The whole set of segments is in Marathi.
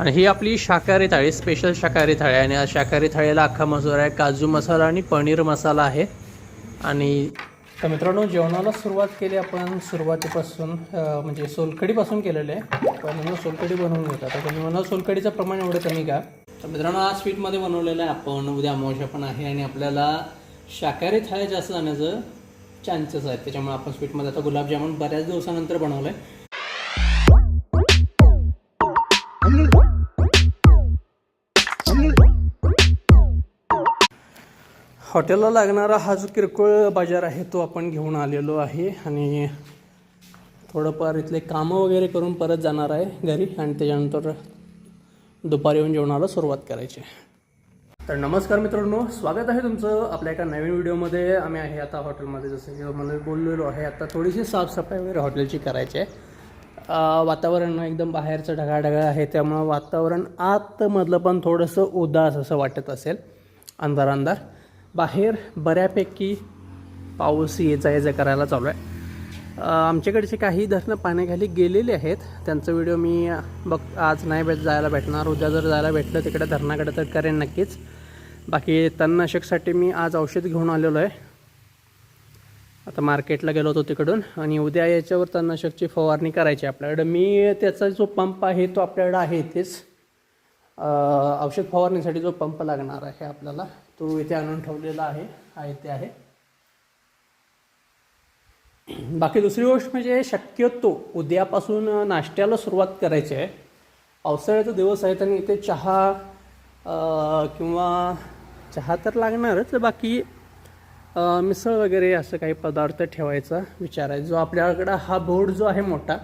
आणि ही आपली शाकाहारी थाळी स्पेशल शाकाहारी थाळी आहे. आणि या शाकाहारी थाळीला अख्खा मसूर आहे. काजू मसाला आणि पनीर मसाला आहे. आणि तर मित्रांनो जेवणाला सुरुवात केली आपण सुरुवातीपासून म्हणजे सोलकडीपासून केलेलं आहे. पण सोलकडी बनवून घेतात तर तुम्ही म्हणा सोलकडीचं प्रमाण एवढं कमी का तर मित्रांनो आज स्वीटमध्ये बनवलेलं आहे आपण. उद्या अमावश्या पण आहे आणि आपल्याला शाकाहारी थाळ्या जास्त जाण्याचं चान्सेस आहेत. त्याच्यामुळे आपण स्वीटमध्ये आता गुलाबजामुन बऱ्याच दिवसानंतर बनवलं आहे हॉटेलला लागणारा हा जो किरकोळ बाजार आहे तो आपण घेऊन आलेलो आहे आणि थोडंफार इथले कामं वगैरे करून परत जाणार आहे घरी आणि त्याच्यानंतर दुपारी येऊन जेवणाला सुरुवात करायची आहे. तर नमस्कार मित्रांनो स्वागत आहे तुमचं आपल्या एका नवीन व्हिडिओमध्ये. आम्ही आहे आता हॉटेलमध्ये जसं की मला बोललेलो आहे आता थोडीशी साफसफाई वगैरे हॉटेलची करायची आहे. वातावरण एकदम बाहेरचं ढगाढगा आहे त्यामुळं वातावरण आतमधलं पण थोडंसं उदास असं वाटत असेल अंधार अंधार बाहेर बऱ्यापैकी पाऊस येजा येजा करायला चालू आहे. आमच्याकडचे काही धरणं पाण्याखाली गेलेले आहेत. त्यांचा व्हिडिओ मी बघ आज नाही भेट जायला भेटणार. उद्या जर जायला भेटलं तिकडे धरणाकडे तर करेन नक्कीच. बाकी तणनाशकसाठी मी आज औषध घेऊन आलेलो आहे. आता मार्केटला गेलो होतो तिकडून आणि उद्या याच्यावर तणनाशकची फवारणी करायची आहे आपल्याकडं. मी त्याचा जो पंप आहे तो आपल्याकडं आहे तेच औषध फवारणीसाठी जो पंप लागणार आहे आपल्याला तो इथे आणून ठेवलेला आहे हा इथे आहे. बाकी दुसरी गोष्ट म्हणजे शक्यतो उद्यापासून नाश्त्याला सुरुवात करायची आहे. पावसाळ्याचा दिवस आहे आणि इथे चहा किंवा चहा तर लागणारच. बाकी मिसळ वगैरे असं काही पदार्थ ठेवायचा विचार आहे. जो आपल्याकडं हा बोर्ड जो आहे मोठा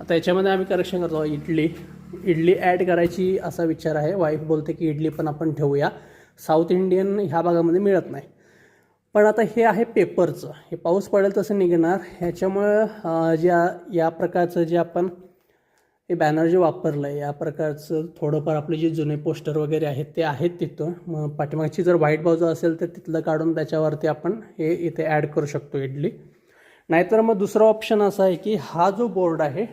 आता याच्यामध्ये आम्ही करेक्शन करतो इडली इडली ॲड करायची असा विचार आहे. वाईफ बोलते की इडली पण आपण ठेवूया. साऊथ इंडियन ह्या भागामध्ये मिळत नाही. पण आता हे आहे पेपरचं हे पाऊस पडेल तसं निघणार. ह्याच्यामुळं ज्या या प्रकारचं जे आपण हे बॅनर जे वापरलं आहे या प्रकारचं थोडंफार आपले जे जुने पोस्टर वगैरे आहेत ते आहेत तिथं. मग पाठीमागची जर व्हाईट बाजू असेल तर तिथलं काढून त्याच्यावरती आपण हे इथे ॲड करू शकतो इडली. नाहीतर मग दुसरा ऑप्शन असा आहे की हा जो बोर्ड आहे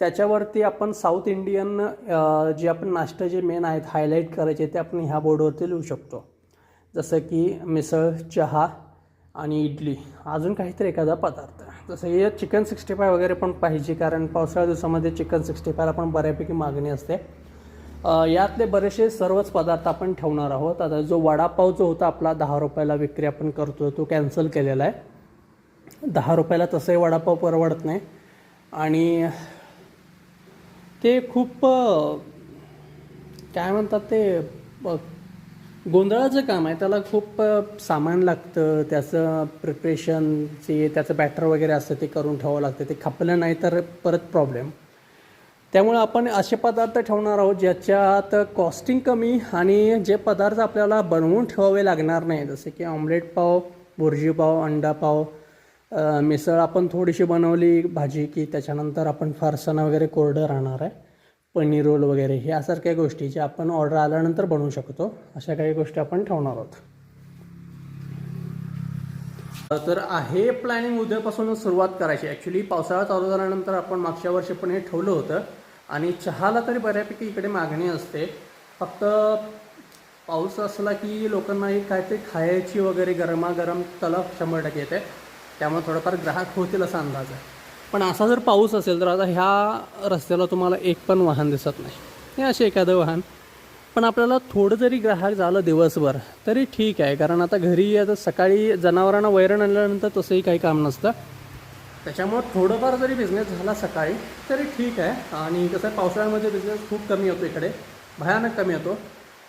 त्याच्यावरती आपण साऊथ इंडियन जे आपण नाश्ता जे मेन आहेत हायलाईट करायचे ते आपण ह्या बोर्डवरती लिहू शकतो. जसं की मिसळ चहा आणि इडली अजून काहीतरी एखादा पदार्थ. जसं हे चिकन सिक्स्टी फाय वगैरे पण पाहिजे कारण पावसाळ्या दिवसामध्ये चिकन सिक्स्टी फायला पण बऱ्यापैकी मागणी असते. यातले बरेचसे सर्वच पदार्थ आपण ठेवणार आहोत. आता जो वडापाव जो होता आपला दहा रुपयाला विक्री आपण करतो तो कॅन्सल केलेला आहे. दहा रुपयाला तसंही वडापाव परवडत नाही. आणि ते खूप काय म्हणतात ते गोंधळाचं काम आहे. त्याला खूप सामान लागतं. त्याचं प्रिपरेशनचे त्याचं बॅटर वगैरे असतं ते करून ठेवावं लागतं. ते खपलं नाही तर परत प्रॉब्लेम त्यामुळे आपण असे पदार्थ ठेवणार आहोत ज्याच्यात कॉस्टिंग कमी आणि जे पदार्थ आपल्याला बनवून ठेवावे लागणार नाही. जसे की ऑमलेट पाव भुर्जी पाव अंडा पाव मिसळ आपण थोडीशी बनवली भाजी की त्याच्यानंतर आपण फरसाणा वगैरे कोरडं राहणार आहे. पनीर रोल वगैरे ह्यासारख्या गोष्टी ज्या आपण ऑर्डर आल्यानंतर बनवू शकतो. अशा काही गोष्टी आपण ठेवणार आहोत. तर आहे प्लॅनिंग उद्यापासूनच सुरुवात करायची. ॲक्च्युली पावसाळा चालू झाल्यानंतर आपण मागच्या वर्षी पण हे ठेवलं होतं. आणि चहाला तरी बऱ्यापैकी इकडे मागणी असते. फक्त पाऊस असला की लोकांना काहीतरी खायची वगैरे गरमागरम तलब शंभर टक्के येते. त्यामुळे थोडंफार ग्राहक होतील असा अंदाज आहे. पण असा जर पाऊस असेल तर आता ह्या रस्त्याला तुम्हाला एक पण वाहन दिसत नाही. हे असे एखादं वाहन. पण आपल्याला थोडं जरी ग्राहक झालं दिवसभर तरी ठीक आहे. कारण आता घरी आता सकाळी जनावरांना वैरण आणल्यानंतर तसंही काही काम नसतं. त्याच्यामुळं थोडंफार जरी बिझनेस झाला सकाळी तरी ठीक आहे. आणि कसं पावसाळ्यामध्ये बिझनेस खूप कमी होतो इकडे. भयानक कमी होतो.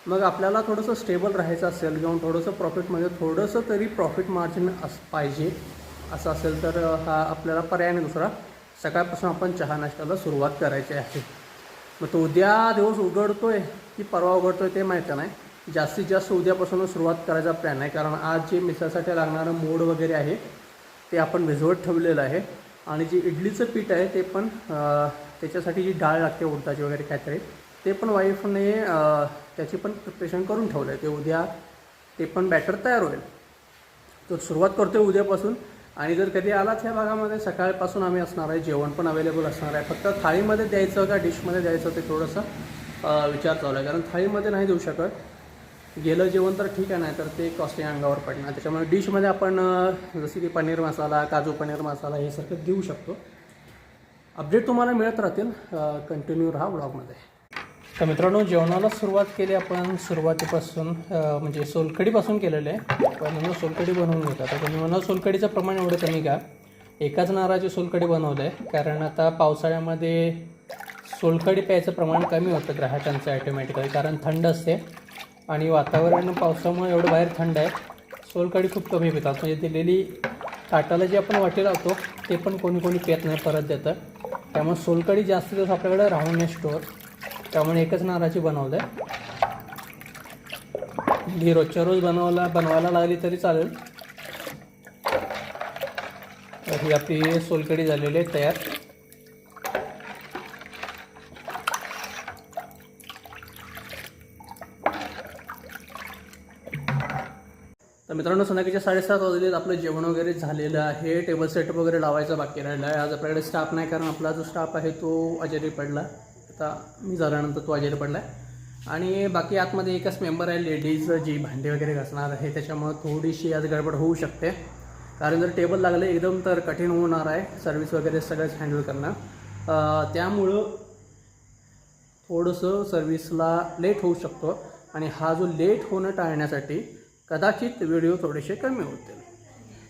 मग आपल्याला थोडंसं स्टेबल राहायचं असेल किंवा थोडंसं प्रॉफिटमध्ये म्हणजे थोडंसं तरी प्रॉफिट मार्जिन अस पाहिजे. असं असेल तर हा आपल्याला पर्याय नाही दुसरा. सकाळपासून आपण चहा नाश्त्याला सुरुवात करायची आहे. मग तो उद्या दिवस उघडतो आहे की परवा उघडतो आहे ते माहिती नाही. जास्तीत जास्त उद्यापासून सुरुवात करायचा प्लॅन आहे कारण आज जे मिसळसाठी लागणारं मोड वगैरे आहे ते आपण भिजवत ठेवलेलं आहे. आणि जे इडलीचं पीठ आहे ते पण त्याच्यासाठी जी डाळ लागते उडदाची वगैरे काहीतरी ते पण वाईफने त्याची पण प्रिपरेशन करून ठेवलं आहे ते उद्या ते पण बॅटर तयार होईल. तर सुरुवात करतो आहे उद्यापासून. आणि जर कधी आलात ह्या भागामध्ये सकाळपासून आम्ही असणार आहे जेवण पण अवेलेबल असणार आहे. फक्त थाळीमध्ये द्यायचं का डिशमध्ये द्यायचं ते थोडंसं विचार चालू आहे. कारण थाळीमध्ये नाही देऊ शकत. गेलं जेवण तर ठीक आहे नाही तर ते कॉस्टिंग अंगावर पडणार. त्याच्यामुळे डिशमध्ये आपण जसे की पनीर मसाला काजू पनीर मसाला हे सारखं देऊ शकतो. अपडेट तुम्हाला मिळत राहतील. कंटिन्यू राहा ब्लॉगमध्ये तर मित्रांनो जेवणाला सुरुवात केली आपण सुरुवातीपासून म्हणजे सोलकडीपासून केलेलं आहे. पहिल्यांदा सोलकडी बनवून घेतात आता तुम्ही म्हणाल सोलकडीचं प्रमाण एवढं कमी का एकाच नाराची सोलकडी बनवलं आहे कारण आता पावसाळ्यामध्ये सोलकडी प्यायचं प्रमाण कमी होतं ग्राहकांचं ॲटोमॅटिकली कारण थंड असते. आणि वातावरण पावसामुळे एवढं बाहेर थंड आहे. सोलकडी खूप कमी पितात. म्हणजे दिलेली ताटाला जे आपण वाटी लावतो ते पण कोणी कोणी पित नाही परत देतं त्यामुळे सोलकडी जास्त दिवस आपल्याकडे राहून नाही स्टोअर. त्यामुळे एकच नाराची बनवलं आहे ही रोजच्या रोज बनवायला बनवायला लागली तरी चालेल. तर ही आपली सोलकडी झालेली आहे तयार. तर मित्रांनो संध्याकाळच्या साडेसात वाजलेत. आपलं जेवण वगैरे झालेलं आहे. टेबल सेटअप वगैरे लावायचा बाकी राहिला आहे आज आपल्याकडे स्टाफ नाही कारण आपला जो स्टाफ आहे तो अजेरी पडला. आता मी झाल्यानंतर तो आजारी पडला आहे आणि बाकी आतमध्ये एकच मेंबर आहे लेडीज जी भांडी वगैरे घासणार आहे त्याच्यामुळं थोडीशी आज गडबड होऊ शकते. कारण जर टेबल लागलं एकदम तर कठीण होणार आहे सर्व्हिस वगैरे सगळंच हँडल करणं. त्यामुळं थोडंसं सर्व्हिसला लेट होऊ शकतो. आणि हा जो लेट होणं टाळण्यासाठी कदाचित व्हिडिओ थोडेसे कमी होतील.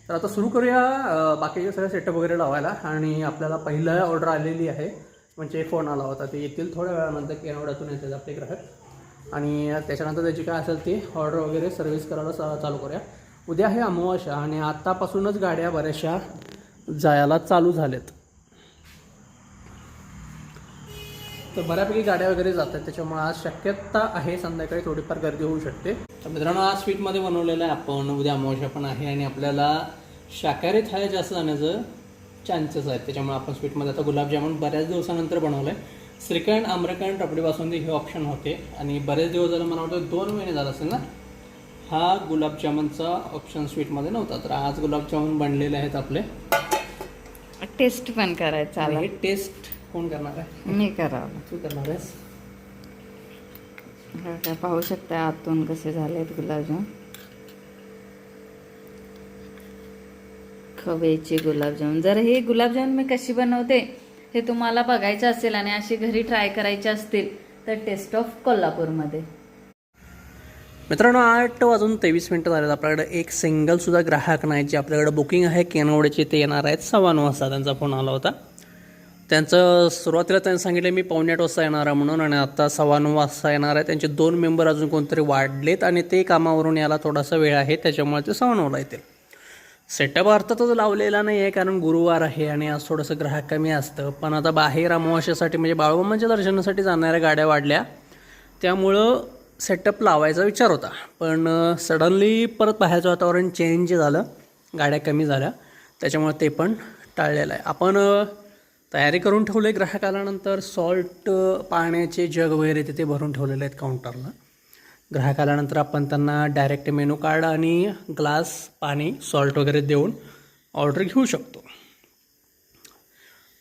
तर आता सुरू करूया बाकीचे सगळं सेटअप वगैरे लावायला. आणि आपल्याला पहिलं ऑर्डर आलेली आहे. म्हणजे फोन आला होता. ते येतील थोड्या वेळानंतर केनवड्यातून येतात आपले ग्राहक. आणि त्याच्यानंतर त्याची काय असेल ती ऑर्डर वगैरे सर्व्हिस करायला चा- चालू करूया. उद्या आहे अमावस्या आणि आत्तापासूनच गाड्या बऱ्याचशा जायला चालू झाल्यात. तर बऱ्यापैकी गाड्या वगैरे जातात. त्याच्यामुळे आज शक्यता आहे संध्याकाळी थोडीफार गर्दी होऊ शकते. तर मित्रांनो आज स्वीटमध्ये बनवलेलं आहे आपण. उद्या अमावस्या पण आहे आणि आपल्याला शाकाहारी थाळ्या जास्त जाण्याचं चान्सेस आहेत. त्याच्यामुळे आपण स्वीटमध्ये आता गुलाबजामुन बऱ्याच दिवसानंतर बनवलं आहे श्रीखंड आम्रखंड रबडी बासुंदी हे ऑप्शन होते. आणि बरेच दिवस झालं मला वाटतं दोन महिने झालं असेल ना? हा गुलाबजामुनचा ऑप्शन स्वीटमध्ये नव्हता. तर आज गुलाबजामुन बनलेले आहेत आपले. टेस्ट पण करायचा आणि आला. हे टेस्ट कोण करणार आहे? मी करावं. तू करणार आहेस? काय पाहू शकता आतून कसे झालेत गुलाबजाम खव्याचे गुलाबजामुन. जर हे गुलाबजामुन मी कशी बनवते हे तुम्हाला बघायचं असेल आणि अशी घरी ट्राय करायचे असतील तर टेस्ट ऑफ कोल्हापूरमध्ये. मित्रांनो आठ वाजून तेवीस मिनटं झालेत. आपल्याकडे एक सिंगल सुद्धा ग्राहक नाही जे आपल्याकडे बुकिंग आहे. केनवडेचे ते येणार आहेत. सव्वा नऊ वाजता त्यांचा फोन आला होता. त्यांचं सुरुवातीला त्यांनी सांगितलं मी पावणे आठ वाजता येणार आहे म्हणून आणि आता सव्वा नऊ वाजता येणार आहे. त्यांचे दोन मेंबर अजून कोणतरी वाढलेत आणि ते कामावरून यायला थोडासा वेळ आहे. त्याच्यामुळे ते सव्वा नऊला येतील. सेटअप अर्थातच लावलेला नाही आहे कारण गुरुवार आहे आणि आज थोडंसं ग्राहक कमी असतं. पण आता बाहेर अमावस्यासाठी म्हणजे बाळूमामाच्या दर्शनासाठी जाणाऱ्या गाड्या वाढल्या. त्यामुळं सेटअप लावायचा विचार होता. पण सडनली परत बाहेरचं वातावरण चेंज झालं. गाड्या कमी झाल्या. त्याच्यामुळे ते पण टाळलेलं आहे. आपण तयारी करून ठेवले ग्राहक आल्यानंतर सॉल्ट पाण्याचे जग वगैरे तिथे भरून ठेवलेले आहेत काउंटरला ग्राहक आल्यानंतर आपण त्यांना डायरेक्ट मेनू कार्ड आणि ग्लास पाणी सॉल्ट वगैरे देऊन ऑर्डर घेऊ शकतो.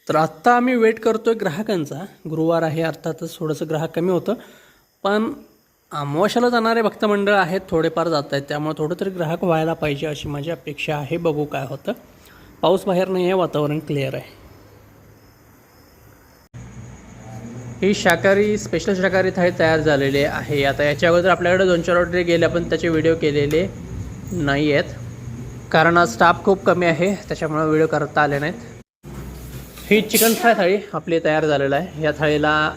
तर आत्ता आम्ही वेट करतो आहे ग्राहकांचा. गुरुवार आहे अर्थातच थोडंसं ग्राहक कमी होतं. पण अमावश्याला जाणारे भक्तमंडळ आहेत थोडेफार जात आहेत. त्यामुळे थोडं तरी ग्राहक व्हायला पाहिजे अशी माझी अपेक्षा आहे. बघू काय होतं. पाऊस बाहेर नाही आहे वातावरण क्लिअर आहे. ही शाकाहारी स्पेशल शाकाहारी थाळी तयार झालेली आहे. आता याच्या अगोदर आपल्याकडे दोन चार ऑर्डर गेले पण त्याचे व्हिडिओ केलेले नाही आहेत कारण स्टाफ खूप कमी आहे त्याच्यामुळे व्हिडिओ करता आले नाहीत. ही चिकन फ्राय थाळी आपली तयार झालेलं आहे. या थाळीला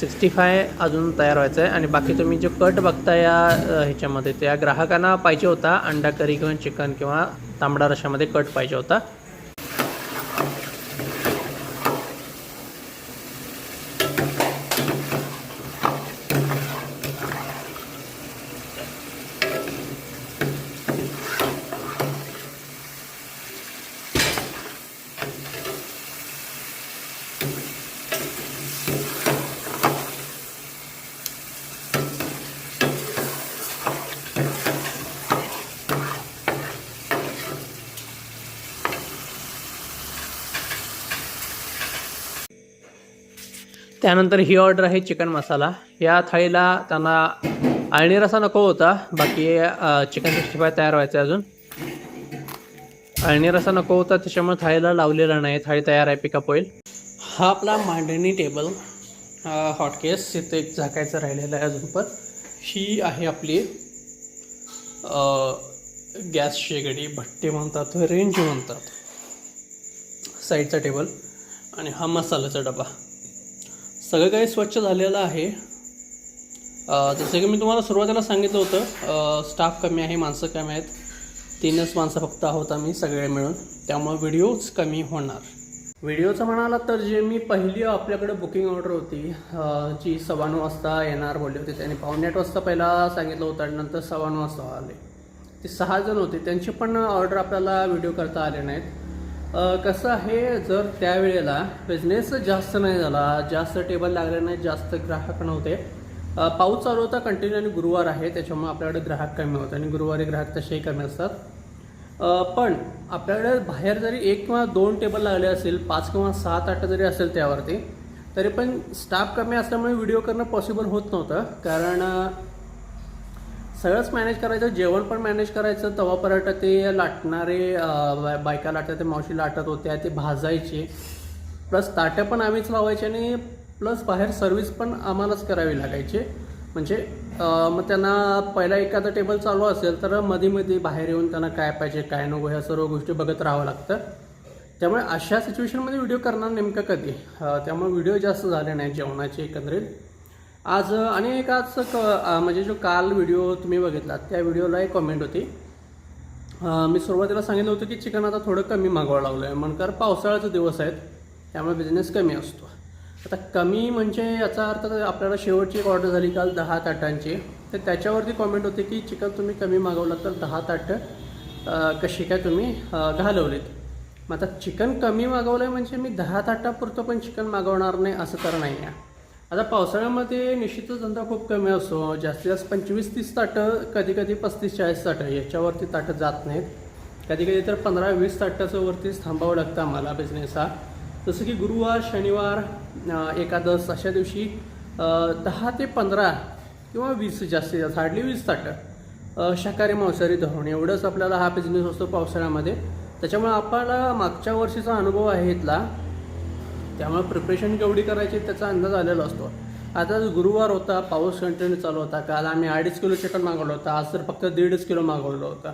सिक्स्टी फाय अजून तयार व्हायचं आहे आणि बाकी तुम्ही जो कट बघता या ह्याच्यामध्ये त्या ग्राहकांना पाहिजे होता अंडा करी किंवा चिकन किंवा तांबडा रशामध्ये कट पाहिजे होता. त्यानंतर ही ऑर्डर आहे चिकन मसाला या थाळीला त्यांना आळणी रसा नको होता. बाकी चिकन सिक्स्टी फाय तयार व्हायचं आहे अजून. आळणी रसा नको होता त्याच्यामुळे थाळीला लावलेला नाही. थाळी तयार आहे पिकअप होईल. हा आपला मांडणी टेबल हॉटकेस इथे एक झाकायचं राहिलेलं आहे अजून पण. ही आहे आपली गॅस शेगडी भट्टी म्हणतात रेंज म्हणतात. साईडचा टेबल आणि हा मसाल्याचा डबा. सगळं काही स्वच्छ झालेलं आहे. जसं की मी तुम्हाला सुरुवातीला सांगितलं होतं स्टाफ कमी आहे माणसं कमी आहेत. तीनच माणसं फक्त आहोत आम्ही सगळे मिळून. त्यामुळे व्हिडिओज कमी होणार. व्हिडिओचं म्हणाला तर जे मी पहिली आपल्याकडे बुकिंग ऑर्डर होती जी सव्वा नऊ वाजता येणार बोलली होती त्यांनी पावणे आठ वाजता पहिला सांगितलं होतं आणि नंतर सव्वा नऊ वाजता आले. ते सहा जण होते त्यांची पण ऑर्डर आपल्याला व्हिडिओ करता आले नाहीत. कसं आहे जर त्यावेळेला बिझनेस जास्त नाही झाला जास्त टेबल लागले नाही जास्त ग्राहक नव्हते पाऊस चालू होता कंटिन्यू आणि गुरुवार आहे त्याच्यामुळे आपल्याकडे ग्राहक कमी होते आणि गुरुवारी ग्राहक तसेही कमी असतात. पण आपल्याकडे बाहेर जरी एक किंवा दोन टेबल लागले असेल पाच किंवा सात आठ जरी असेल त्यावरती तरी पण स्टाफ कमी असल्यामुळे व्हिडिओ करणं पॉसिबल होत नव्हतं. कारण सगळंच मॅनेज करायचं जेवण पण मॅनेज करायचं. तवा पराठा ते लाटणारे बायका लाटतात ते मावशी लाटत होत्या ते भाजायचे. प्लस ताट्या पण आम्हीच लावायचे आणि प्लस बाहेर सर्व्हिस पण आम्हालाच करावी लागायची. म्हणजे मग त्यांना पहिला एखादा टेबल चालू असेल तर मध्ये मध्ये बाहेर येऊन त्यांना काय पाहिजे काय नको ह्या सर्व गोष्टी बघत राहावं लागतं. त्यामुळे अशा सिच्युएशनमध्ये व्हिडिओ करणार नेमकं कधी? त्यामुळे व्हिडिओ जास्त झाले नाही जेवणाचे एकंदरीत. आज अनेकाच आणि एक आज क म्हणजे जो काल व्हिडिओ तुम्ही बघितला त्या व्हिडिओला एक कॉमेंट होती मी सुरुवातीला सांगितलं होतं की चिकन आता थोडं कमी मागवावं लागलं आहे म्हणून कारण पावसाळ्याचे दिवस आहेत त्यामुळे बिझनेस कमी असतो. आता कमी म्हणजे याचा अर्थ आपल्याला शेवटची एक ऑर्डर झाली काल दहा ताटांची. तर त्याच्यावरती कॉमेंट होते की चिकन तुम्ही कमी मागवलं तर दहा ताटं कशी काय तुम्ही घालवलीत. मग आता चिकन कमी मागवलं आहे म्हणजे मी दहा ताटापुरतं पण चिकन मागवणार नाही असं तर नाही आहे आता पावसाळ्यामध्ये निश्चितच धंदा खूप कमी असतो. जास्तीत जास्त पंचवीस तीस ताटं कधी कधी पस्तीस चाळीस ताटं याच्यावरती ताटं जात नाहीत. कधी कधी तर पंधरा वीस ताटाचं वरतीच थांबावं लागतं आम्हाला बिझनेस हा जसं की गुरुवार शनिवार एकादश अशा दिवशी दहा ते पंधरा किंवा वीस जास्तीत जास्त हार्डली वीस ताटं. शाकाहारी मांसाहारी धरून एवढंच आपल्याला हा बिझनेस असतो पावसाळ्यामध्ये. त्याच्यामुळे आपल्याला मागच्या वर्षीचा अनुभव आहे इथला. त्यामुळे प्रिपरेशन केवढी करायची त्याचा अंदाज आलेला असतो. आता गुरुवार होता पाऊस कंटिन्यू चालू होता. काल आम्ही अडीच किलो चिकन मागवलं होतं. आज तर फक्त दीडच किलो मागवलं होतं.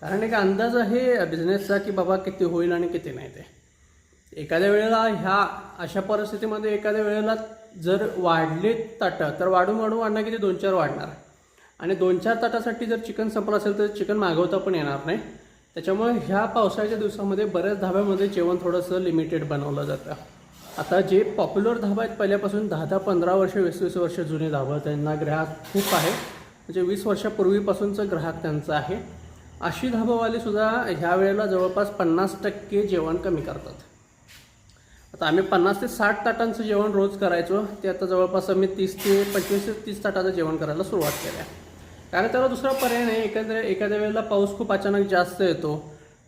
कारण एक अंदाज आहे बिझनेसचा की बाबा किती होईल आणि किती नाही ते. एखाद्या वेळेला ह्या अशा परिस्थितीमध्ये एखाद्या वेळेला जर वाढले ताटं तर वाढून वाढून वाढणार किती दोन चार वाढणार? आणि दोन चार ताटासाठी जर चिकन संपलं असेल तर चिकन मागवता पण येणार नाही. त्याच्यामुळे ह्या पावसाळ्याच्या दिवसामध्ये बऱ्याच धाब्यामध्ये जेवण थोडंसं लिमिटेड बनवलं जातं. आता जे पॉप्युलर धाबा आहेत पहिल्यापासून दहा दहा पंधरा वर्ष वीस वीस वर्ष जुने धाबा त्यांना ग्राहक खूप आहे. म्हणजे वीस वर्षापूर्वीपासूनचं ग्राहक त्यांचं आहे. अशी धाबावालेसुद्धा ह्या वेळेला जवळपास पन्नास टक्के जेवण कमी करतात. आता आम्ही पन्नास ते साठ ताटांचं जेवण रोज करायचो. ते आता जवळपास आम्ही तीस ते पंचवीस ते तीस ताटाचं जेवण करायला सुरुवात केली आहे कारण त्याला दुसरा पर्याय नाही. एखाद्या एखाद्या वेळेला पाऊस खूप अचानक जास्त येतो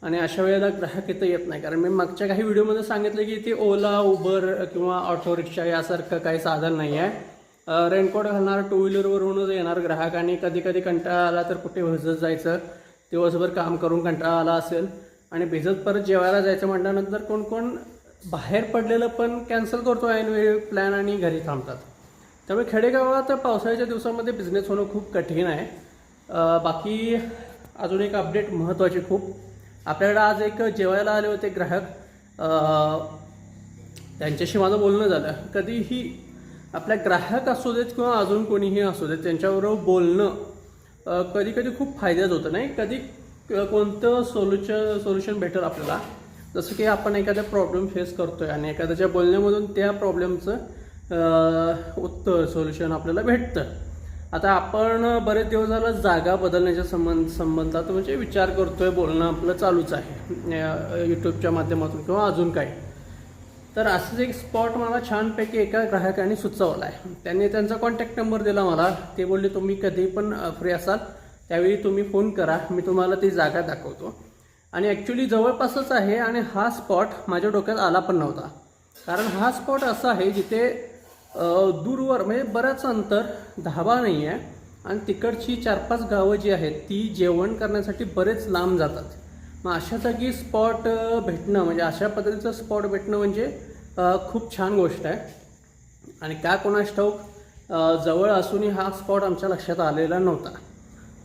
आणि अशा वेळेला ग्राहक इथं येत नाही. कारण मी मागच्या काही व्हिडिओमध्ये सांगितलं की इथे ओला उबर किंवा ऑटो रिक्षा यासारखं काही साधन नाही आहे. रेनकोट घालणार टू व्हीलरवरूनच येणार ग्राहक आणि कधी कधी कंटाळा आला तर कुठे भिजत जायचं? दिवसभर काम करून कंटाळा आला असेल आणि भिजत परत जेवायला जायचं म्हटल्यानंतर कोण कोण बाहेर पडलेलं पण कॅन्सल करतो ऐनवेळी प्लॅन आणि घरी थांबतात. त्यामुळे खेडेगावात पावसाळ्याच्या दिवसामध्ये बिझनेस होणं खूप कठीण आहे. बाकी अजून एक अपडेट महत्त्वाची खूप. आपल्याकडे आज एक जेवायला आले होते ग्राहक. त्यांच्याशी माझं बोलणं झालं. कधीही आपल्या ग्राहक असू देत किंवा अजून कोणीही असू देत त्यांच्याबरोबर बोलणं कधी कधी खूप फायद्याचं होतं नाही? कधी कोणतं सोल्युशन सोल्युशन भेटेल आपल्याला? जसं की आपण एखादा प्रॉब्लेम फेस करतो आहे आणि एखाद्याच्या बोलण्यामधून त्या प्रॉब्लेमचं उत्तर सोल्युशन आपल्याला भेटतं. आता आपण बरेच दिवस झालं जागा बदलण्याच्या संबंध संबंधात म्हणजे विचार करतोय बोलणं आपलं चालूच आहे यूट्यूबच्या माध्यमातून किंवा अजून काही. तर असंच एक स्पॉट मला छानपैकी एका ग्राहकाने सुचवला आहे. त्यांनी त्यांचा कॉन्टॅक्ट नंबर दिला मला. ते बोलले तुम्ही कधी पण फ्री असाल त्यावेळी तुम्ही फोन करा. मी तुम्हाला ती जागा दाखवतो. आणि ॲक्च्युली जवळपासच आहे आणि हा स्पॉट माझ्या डोक्यात आला पण नव्हता. कारण हा स्पॉट असा आहे जिथे दूरवर म्हणजे बराच अंतर धाबा नाही आहे. आणि तिकडची चार पाच गावं जी आहेत ती जेवण करण्यासाठी बरेच लांब जातात. मग अशा जागी स्पॉट भेटणं म्हणजे अशा पद्धतीचं स्पॉट भेटणं म्हणजे खूप छान गोष्ट आहे. आणि का कोणास ठाऊक जवळ असूनही हा स्पॉट आमच्या लक्षात आलेला नव्हता.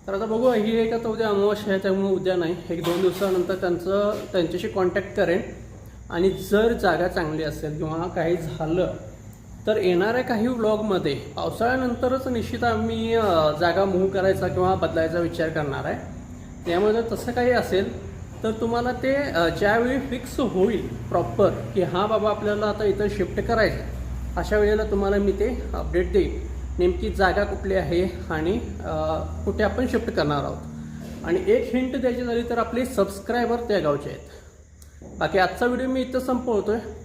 तर आता बघू ही एक आता उद्या अमावस्या आहे त्यामुळे उद्या नाही. एक दोन दिवसानंतर त्यांचं त्यांच्याशी कॉन्टॅक्ट करेन. आणि जर जागा चांगली असेल किंवा काही झालं तर येणाऱ्या काही व्लॉगमध्ये पावसाळ्यानंतरच निश्चित आम्ही जागा मूव्ह करायचा किंवा बदलायचा विचार करणार आहे. त्यामुळे जर तसं काही असेल तर तुम्हाला ते ज्यावेळी फिक्स होईल प्रॉपर की हां बाबा आपल्याला आता इथं शिफ्ट करायचं आहे, अशा वेळेला तुम्हाला मी ते अपडेट देईन. नेमकी जागा कुठली आहे आणि कुठे आपण शिफ्ट करणार आहोत. आणि एक हिंट द्यायची झाली तर आपले सबस्क्रायबर त्या गावचे आहेत. बाकी आजचा व्हिडिओ मी इथं संपवतो आहे